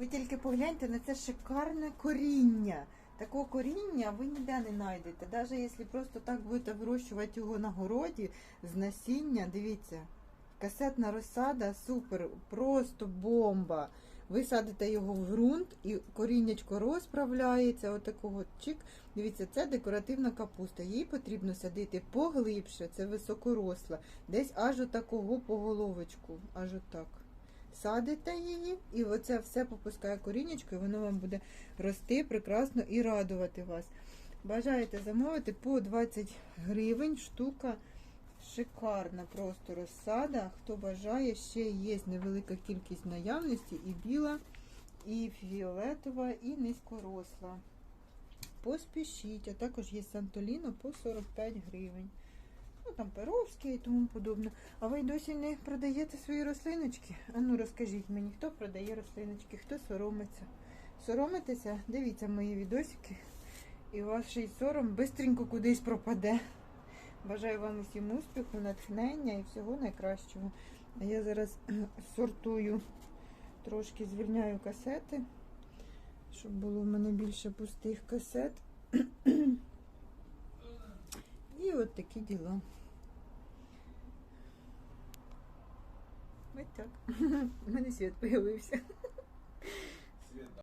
Ви тільки погляньте на це шикарне коріння. Такого коріння ви ніде не знайдете. Навіть якщо просто так будете вирощувати його на городі з насіння, дивіться, касетна розсада супер, просто бомба. Ви садите його в ґрунт і коріннячко розправляється, отакого чик. Дивіться, це декоративна капуста. Її потрібно садити поглибше, це високоросла, десь аж отакого по головочку, аж отак. Садите її, і оце все попускає корінечко, і воно вам буде рости прекрасно і радувати вас. Бажаєте замовити по 20 гривень штука. Шикарна просто розсада. Хто бажає, ще є невелика кількість наявності і біла, і фіолетова, і низькоросла. Поспішіть, а також є Сантоліно по 45 гривень. Ну там Перовський і тому подобне. А ви досі не продаєте свої рослиночки? А ну розкажіть мені, хто продає рослиночки, хто соромиться. Соромитеся? Дивіться мої відосики. І ваш сором бистренько кудись пропаде. Бажаю вам усім успіху, натхнення і всього найкращого. А я зараз сортую, трошки звільняю касети, щоб було в мене більше пустих касет. І от такі діла. Ось так. У мене світ появився.